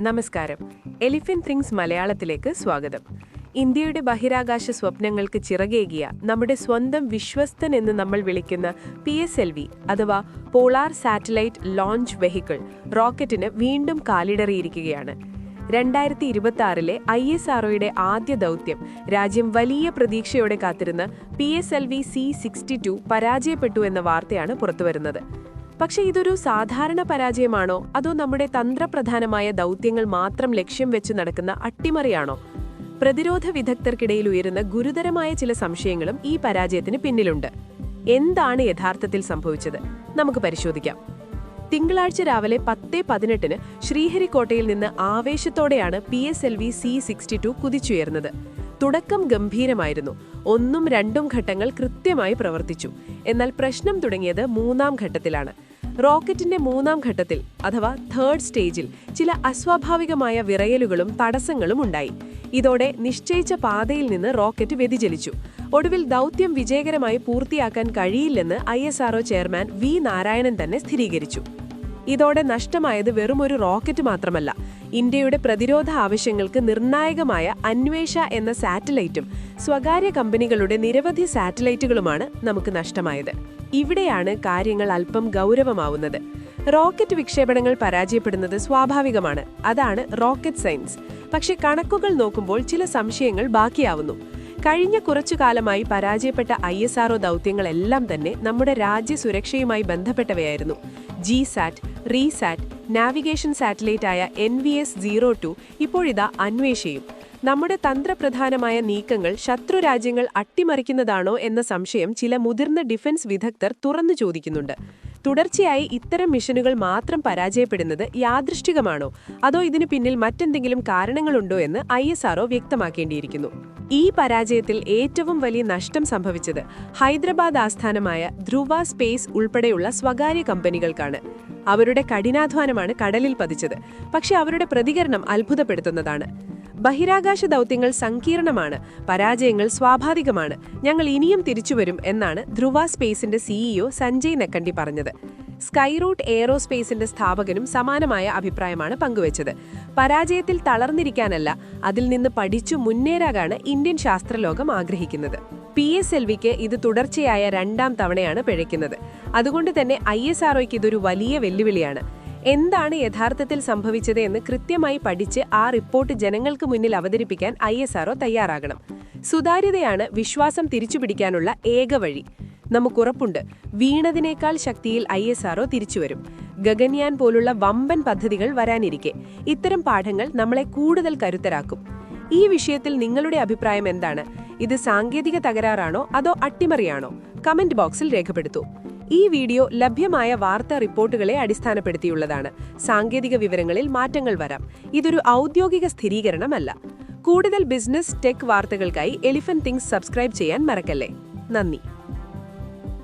നമസ്കാരം. Elephant things മലയാളത്തിലേക്ക് സ്വാഗതം. ഇന്ത്യയുടെ ബഹിരാകാശ സ്വപ്നങ്ങൾക്ക് ചിറകേകിയ നമ്മുടെ സ്വന്തം വിശ്വസ്തൻ എന്ന് നമ്മൾ വിളിക്കുന്ന പി എസ് എൽ വി അഥവാ പോളാർ സാറ്റലൈറ്റ് ലോഞ്ച് വെഹിക്കിൾ റോക്കറ്റിന് വീണ്ടും കാലിടറിയിരിക്കുകയാണ്. രണ്ടായിരത്തി ഇരുപത്തി ആറിലെ ഐ എസ് ആർഒയുടെ ആദ്യ ദൗത്യം രാജ്യം വലിയ പ്രതീക്ഷയോടെ കാത്തിരുന്ന P S L V C sixty two പരാജയപ്പെട്ടു എന്ന വാർത്തയാണ് പുറത്തുവരുന്നത്. പക്ഷെ ഇതൊരു സാധാരണ പരാജയമാണോ? അതോ നമ്മുടെ തന്ത്രപ്രധാനമായ ദൗത്യങ്ങൾ മാത്രം ലക്ഷ്യം വെച്ച് നടക്കുന്ന അട്ടിമറിയാണോ? പ്രതിരോധ വിദഗ്ധർക്കിടയിൽ ഉയരുന്ന ഗുരുതരമായ ചില സംശയങ്ങളും ഈ പരാജയത്തിന് പിന്നിലുണ്ട്. എന്താണ് യഥാർത്ഥത്തിൽ സംഭവിച്ചത്? നമുക്ക് പരിശോധിക്കാം. തിങ്കളാഴ്ച രാവിലെ പത്ത് പതിനെട്ടിന് ശ്രീഹരിക്കോട്ടയിൽ നിന്ന് ആവേശത്തോടെയാണ് P S L V C sixty two കുതിച്ചുയർന്നത്. തുടക്കം ഗംഭീരമായിരുന്നു. ഒന്നും രണ്ടും ഘട്ടങ്ങൾ കൃത്യമായി പ്രവർത്തിച്ചു. എന്നാൽ പ്രശ്നം തുടങ്ങിയത് മൂന്നാം ഘട്ടത്തിലാണ്. റോക്കറ്റിന്റെ മൂന്നാം ഘട്ടത്തിൽ അഥവാ തേർഡ് സ്റ്റേജിൽ ചില അസ്വാഭാവികമായ വിറയലുകളും തടസ്സങ്ങളും ഉണ്ടായി. ഇതോടെ നിശ്ചയിച്ച പാതയിൽ നിന്ന് റോക്കറ്റ് വ്യതിചലിച്ചു. ഒടുവിൽ ദൗത്യം വിജയകരമായി പൂർത്തിയാക്കാൻ കഴിയില്ലെന്ന് ഐ ചെയർമാൻ വി നാരായണൻ തന്നെ സ്ഥിരീകരിച്ചു. ഇതോടെ നഷ്ടമായത് വെറുമൊരു റോക്കറ്റ് മാത്രമല്ല. ഇന്ത്യയുടെ പ്രതിരോധ ആവശ്യങ്ങൾക്ക് നിർണായകമായ അന്വേഷ എന്ന സാറ്റലൈറ്റും സ്വകാര്യ കമ്പനികളുടെ നിരവധി സാറ്റലൈറ്റുകളുമാണ് നമുക്ക് നഷ്ടമായത്. ഇവിടെയാണ് കാര്യങ്ങൾ അല്പം ഗൗരവമാവുന്നത്. റോക്കറ്റ് വിക്ഷേപണങ്ങൾ പരാജയപ്പെടുന്നത് സ്വാഭാവികമാണ്. അതാണ് റോക്കറ്റ് സയൻസ്. പക്ഷെ കണക്കുകൾ നോക്കുമ്പോൾ ചില സംശയങ്ങൾ ബാക്കിയാവുന്നു. കഴിഞ്ഞ കുറച്ചു കാലമായി പരാജയപ്പെട്ട ഐ എസ് ആർഒ ദൗത്യങ്ങളെല്ലാം തന്നെ നമ്മുടെ രാജ്യസുരക്ഷയുമായി ബന്ധപ്പെട്ടവയായിരുന്നു. ജി സാറ്റ് റീസാറ്റ് നാവിഗേഷൻ ആയ N V S zero two ഇപ്പോഴിതാ അന്വേഷിയും നമ്മുടെ തന്ത്രപ്രധാനമായ നീക്കങ്ങൾ ശത്രു രാജ്യങ്ങൾ അട്ടിമറിക്കുന്നതാണോ എന്ന സംശയം ചില മുതിർന്ന ഡിഫൻസ് വിദഗ്ധർ തുറന്നു ചോദിക്കുന്നുണ്ട്. തുടർച്ചയായി ഇത്തരം മിഷനുകൾ മാത്രം പരാജയപ്പെടുന്നത് യാദൃഷ്ടികമാണോ അതോ ഇതിനു പിന്നിൽ മറ്റെന്തെങ്കിലും കാരണങ്ങളുണ്ടോ എന്ന് ഐ വ്യക്തമാക്കേണ്ടിയിരിക്കുന്നു. ഈ പരാജയത്തിൽ ഏറ്റവും വലിയ നഷ്ടം സംഭവിച്ചത് ഹൈദരാബാദ് ആസ്ഥാനമായ ധ്രുവ സ്പേസ് ഉൾപ്പെടെയുള്ള സ്വകാര്യ കമ്പനികൾക്കാണ്. അവരുടെ കഠിനാധ്വാനമാണ് കടലിൽ പതിച്ചത്. പക്ഷെ അവരുടെ പ്രതികരണം അത്ഭുതപ്പെടുത്തുന്നതാണ്. ബഹിരാകാശ ദൗത്യങ്ങൾ സങ്കീർണമാണ്. പരാജയങ്ങൾ സ്വാഭാവികമാണ്. ഞങ്ങൾ ഇനിയും തിരിച്ചുവരും എന്നാണ് ധ്രുവ സ്പേസിന്റെ സിഇഒ സഞ്ജയ് നെക്കണ്ടി പറഞ്ഞത്. സ്കൈറൂട്ട് എയറോസ്പേസിന്റെ സ്ഥാപകനും സമാനമായ അഭിപ്രായമാണ് പങ്കുവച്ചത്. പരാജയത്തിൽ തളർന്നിരിക്കാനല്ല അതിൽ നിന്ന് പഠിച്ചു മുന്നേറാകാണ് ഇന്ത്യൻ ശാസ്ത്രലോകം ആഗ്രഹിക്കുന്നത്. പി എസ് എൽ വിക്ക് ഇത് തുടർച്ചയായ രണ്ടാം തവണയാണ് പിഴയ്ക്കുന്നത്. അതുകൊണ്ട് തന്നെ ഐ എസ് ആർഒയ്ക്ക് ഇതൊരു വലിയ വെല്ലുവിളിയാണ്. എന്താണ് യഥാർത്ഥത്തിൽ സംഭവിച്ചത് എന്ന് കൃത്യമായി പഠിച്ച് ആ റിപ്പോർട്ട് ജനങ്ങൾക്ക് മുന്നിൽ അവതരിപ്പിക്കാൻ ഐ തയ്യാറാകണം. സുതാര്യതയാണ് വിശ്വാസം തിരിച്ചുപിടിക്കാനുള്ള ഏക വഴി. നമുക്കുറപ്പുണ്ട്. വീണതിനേക്കാൾ ശക്തിയിൽ ഐ എസ് ആർഒ തിരിച്ചുവരും. ഗഗൻയാൻ പോലുള്ള വമ്പൻ പദ്ധതികൾ വരാനിരിക്കെ. ഇത്തരം പാഠങ്ങൾ നമ്മളെ കൂടുതൽ കരുത്തരാക്കും. ഈ വിഷയത്തിൽ നിങ്ങളുടെ അഭിപ്രായം എന്താണ്? ഇത് സാങ്കേതിക തകരാറാണോ? അതോ അട്ടിമറിയാണോ? കമന്റ് ബോക്സിൽ രേഖപ്പെടുത്തൂ. ഈ വീഡിയോ ലഭ്യമായ വാർത്താ റിപ്പോർട്ടുകളെ അടിസ്ഥാനപ്പെടുത്തിയുള്ളതാണ്. സാങ്കേതിക വിവരങ്ങളിൽ മാറ്റങ്ങൾ വരാം. ഇതൊരു ഔദ്യോഗിക സ്ഥിരീകരണമല്ല. കൂടുതൽ ബിസിനസ് ടെക് വാർത്തകൾക്കായി എലിഫന്റ് തിങ്സ് സബ്സ്ക്രൈബ് ചെയ്യാൻ മറക്കല്ലേ? നന്ദി.